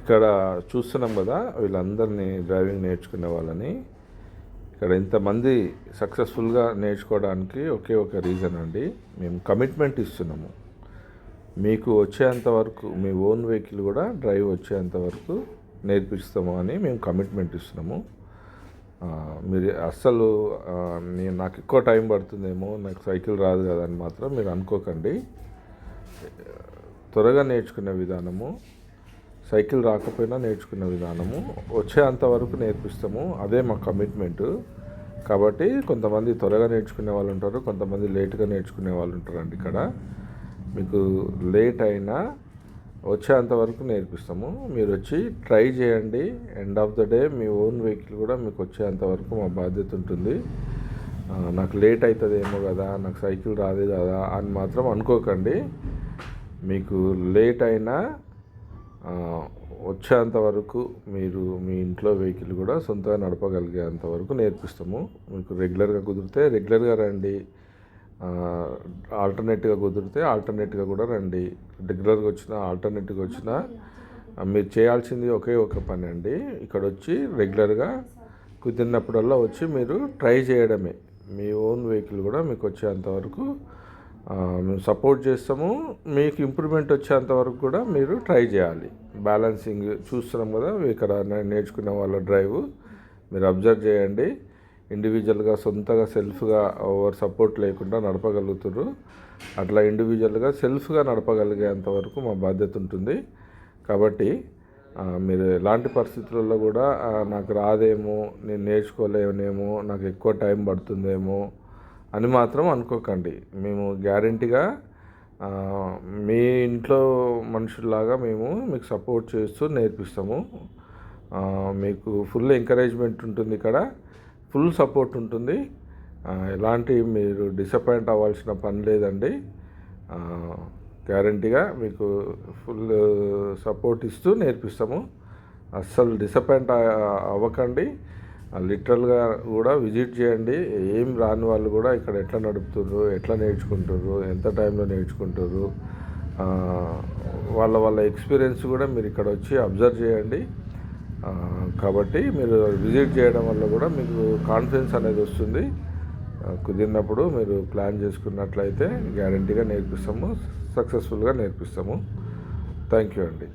ఇక్కడ చూస్తున్నాం కదా వీళ్ళందరినీ డ్రైవింగ్ నేర్చుకునే వాళ్ళని. ఇక్కడ ఇంతమంది సక్సెస్ఫుల్గా నేర్చుకోవడానికి ఒకే ఒక రీజన్ అండి మేము కమిట్మెంట్ ఇస్తున్నాము. మీకు వచ్చేంత వరకు మీ ఓన్ వెహికల్ కూడా డ్రైవ్ వచ్చేంత వరకు నేర్పిస్తాము అని మేము కమిట్మెంట్ ఇస్తున్నాము. మీరు అస్సలు నేను నాకు ఎక్కువ టైం పడుతుందేమో నాకు సైకిల్ రాదు కదా అని మాత్రం మీరు అనుకోకండి. త్వరగా నేర్చుకునే విధానము సైకిల్ రాకపోయినా నేర్చుకునే విధానము వచ్చేంత వరకు నేర్పిస్తాము. అదే మా కమిట్మెంట్. కాబట్టి కొంతమంది త్వరగా నేర్చుకునే వాళ్ళు ఉంటారు కొంతమంది లేట్గా నేర్చుకునే వాళ్ళు ఉంటారండి ఇక్కడ. మీకు లేట్ అయినా వచ్చేంత వరకు నేర్పిస్తాము. మీరు వచ్చి ట్రై చేయండి. ఎండ్ ఆఫ్ ద డే మీ ఓన్ వెహికల్ కూడా మీకు వచ్చేంత వరకు మా బాధ్యత ఉంటుంది. నాకు లేట్ అవుతుందేమో కదా నాకు సైకిల్ రాదే కదా అని మాత్రం అనుకోకండి. మీకు లేట్ అయినా వచ్చేంత వరకు మీరు మీ ఇంట్లో వెహికల్ కూడా సొంతంగా నడపగలిగేంత వరకు నేర్పిస్తాము. మీకు రెగ్యులర్గా కుదిరితే రెగ్యులర్గా రండి. ఆల్టర్నేట్గా కుదిరితే ఆల్టర్నేట్గా కూడా రండి. రెగ్యులర్గా వచ్చిన ఆల్టర్నేట్గా వచ్చిన మీరు చేయాల్సింది ఒకే ఒక పని అండి. ఇక్కడ వచ్చి రెగ్యులర్గా కుదిరినప్పుడల్లా వచ్చి మీరు ట్రై చేయడమే. మీ ఓన్ వెహికల్ కూడా మీకు వచ్చేంత వరకు మేము సపోర్ట్ చేస్తాము. మీకు ఇంప్రూవ్మెంట్ వచ్చేంత వరకు కూడా మీరు ట్రై చేయాలి. బ్యాలెన్సింగ్ చూస్తున్నాం కదా ఇక్కడ నేర్చుకునే వాళ్ళ డ్రైవ్. మీరు అబ్జర్వ్ చేయండి. ఇండివిజువల్గా సొంతగా సెల్ఫ్గా ఓవర్ సపోర్ట్ లేకుండా నడపగలుగుతారు అట్లా ఇండివిజువల్గా సెల్ఫ్గా నడపగలిగేంత వరకు మా బాధ్యత ఉంటుంది. కాబట్టి మీరు ఎలాంటి పరిస్థితులలో కూడా నాకు రాదేమో నేను నేర్చుకోలేనేమో నాకు ఎక్కువ టైం పడుతుందేమో అని మాత్రం అనుకోకండి. మేము గ్యారంటీగా మీ ఇంట్లో మనుషుల్లాగా మేము మీకు సపోర్ట్ చేస్తూ నేర్పిస్తాము. మీకు ఫుల్ ఎంకరేజ్మెంట్ ఉంటుంది ఇక్కడ ఫుల్ సపోర్ట్ ఉంటుంది. ఎలాంటి మీరు డిసప్పాయింట్ అవ్వాల్సిన పని లేదండి. గ్యారంటీగా మీకు ఫుల్ సపోర్ట్ ఇస్తూ నేర్పిస్తాము. అస్సలు డిసప్పాయింట్ అవ్వకండి. లిటరల్గా కూడా విజిట్ చేయండి. ఏం రాని వాళ్ళు కూడా ఇక్కడ ఎట్లా నడుపుతుర్రు ఎట్లా నేర్చుకుంటారు ఎంత టైంలో నేర్చుకుంటారు వాళ్ళ వాళ్ళ ఎక్స్పీరియన్స్ కూడా మీరు ఇక్కడ వచ్చి అబ్జర్వ్ చేయండి. కాబట్టి మీరు విజిట్ చేయడం వల్ల కూడా మీకు కాన్ఫిడెన్స్ అనేది వస్తుంది. కుదిరినప్పుడు మీరు ప్లాన్ చేసుకున్నట్లయితే గ్యారంటీగా నేర్పిస్తాము సక్సెస్ఫుల్గా నేర్పిస్తాము. థ్యాంక్ యూ అండి.